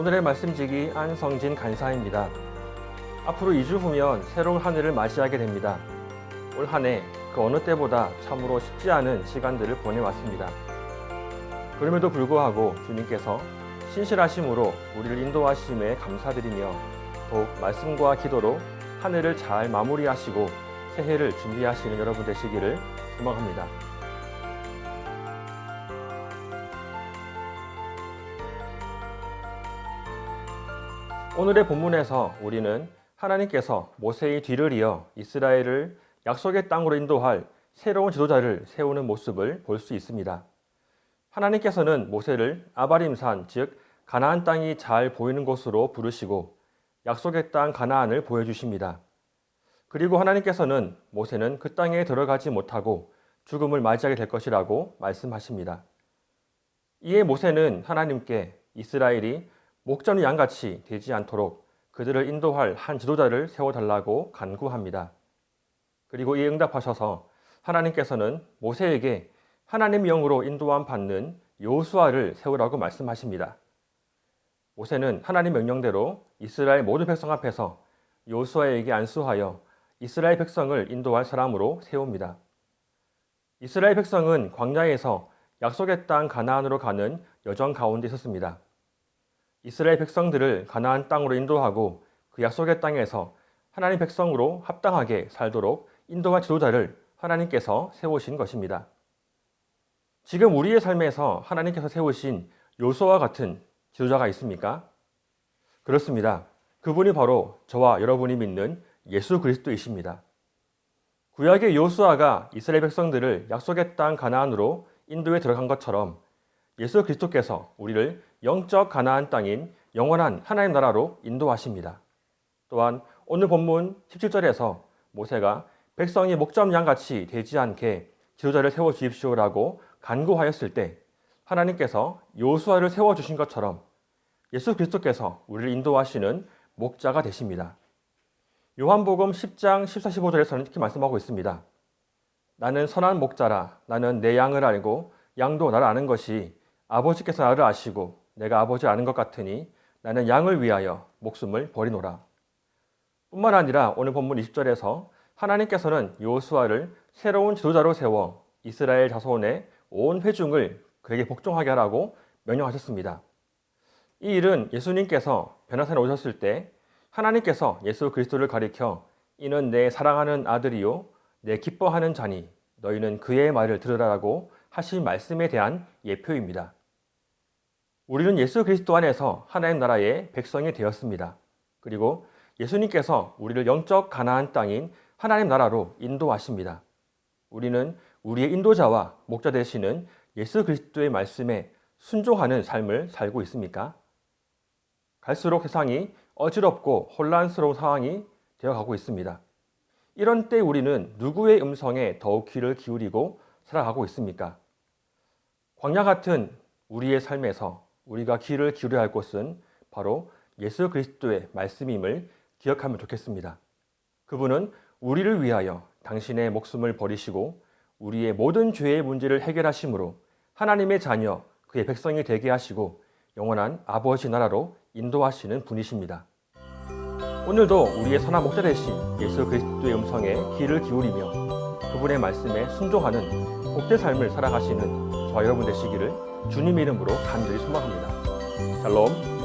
오늘의 말씀지기 안성진 간사입니다. 앞으로 2주 후면 새로운 한 해를 맞이하게 됩니다. 올 한 해 그 어느 때보다 참으로 쉽지 않은 시간들을 보내왔습니다. 그럼에도 불구하고 주님께서 신실하심으로 우리를 인도하심에 감사드리며 더욱 말씀과 기도로 한 해를 잘 마무리하시고 새해를 준비하시는 여러분 되시기를 소망합니다. 오늘의 본문에서 우리는 하나님께서 모세의 뒤를 이어 이스라엘을 약속의 땅으로 인도할 새로운 지도자를 세우는 모습을 볼 수 있습니다. 하나님께서는 모세를 아바림산 즉 가나안 땅이 잘 보이는 곳으로 부르시고 약속의 땅 가나안을 보여주십니다. 그리고 하나님께서는 모세는 그 땅에 들어가지 못하고 죽음을 맞이하게 될 것이라고 말씀하십니다. 이에 모세는 하나님께 이스라엘이 목전의 양같이 되지 않도록 그들을 인도할 한 지도자를 세워달라고 간구합니다. 그리고 이에 응답하셔서 하나님께서는 모세에게 하나님 영으로 인도함 받는 요수아를 세우라고 말씀하십니다. 모세는 하나님 명령대로 이스라엘 모든 백성 앞에서 요수아에게 안수하여 이스라엘 백성을 인도할 사람으로 세웁니다. 이스라엘 백성은 광야에서 약속의 땅 가나안으로 가는 여정 가운데 있었습니다. 이스라엘 백성들을 가나안 땅으로 인도하고 그 약속의 땅에서 하나님 백성으로 합당하게 살도록 인도할 지도자를 하나님께서 세우신 것입니다. 지금 우리의 삶에서 하나님께서 세우신 요소와 같은 지도자가 있습니까? 그렇습니다. 그분이 바로 저와 여러분이 믿는 예수 그리스도이십니다. 구약의 요수아가 이스라엘 백성들을 약속의 땅 가나안으로 인도에 들어간 것처럼 예수 그리스도께서 우리를 영적 가나안 땅인 영원한 하나님 나라로 인도하십니다. 또한 오늘 본문 17절에서 모세가 백성이 목점 양같이 되지 않게 지도자를 세워 주십시오라고 간구하였을 때 하나님께서 요수아를 세워 주신 것처럼 예수 그리스도께서 우리를 인도하시는 목자가 되십니다. 요한복음 10장 14, 15절에서는 이렇게 말씀하고 있습니다. 나는 선한 목자라 나는 내 양을 알고 양도 나를 아는 것이 아버지께서 나를 아시고 내가 아버지를 아는 것 같으니 나는 양을 위하여 목숨을 버리노라. 뿐만 아니라 오늘 본문 20절에서 하나님께서는 요수아를 새로운 지도자로 세워 이스라엘 자손의 온 회중을 그에게 복종하게 하라고 명령하셨습니다. 이 일은 예수님께서 변화산에 오셨을 때 하나님께서 예수 그리스도를 가리켜 이는 내 사랑하는 아들이요 내 기뻐하는 자니 너희는 그의 말을 들으라라고 하신 말씀에 대한 예표입니다. 우리는 예수 그리스도 안에서 하나님 나라의 백성이 되었습니다. 그리고 예수님께서 우리를 영적 가나안 땅인 하나님 나라로 인도하십니다. 우리는 우리의 인도자와 목자 되시는 예수 그리스도의 말씀에 순종하는 삶을 살고 있습니까? 갈수록 세상이 어지럽고 혼란스러운 상황이 되어가고 있습니다. 이런 때 우리는 누구의 음성에 더욱 귀를 기울이고 살아가고 있습니까? 광야 같은 우리의 삶에서 우리가 귀를 기울여야 할 곳은 바로 예수 그리스도의 말씀임을 기억하면 좋겠습니다. 그분은 우리를 위하여 당신의 목숨을 버리시고 우리의 모든 죄의 문제를 해결하심으로 하나님의 자녀, 그의 백성이 되게 하시고 영원한 아버지 나라로 인도하시는 분이십니다. 오늘도 우리의 선한 목자 되신 예수 그리스도의 음성에 귀를 기울이며 그분의 말씀에 순종하는 복된 삶을 살아가시는 저와 여러분 되시기를 주님 이름으로 간절히 소망합니다. 샬롬.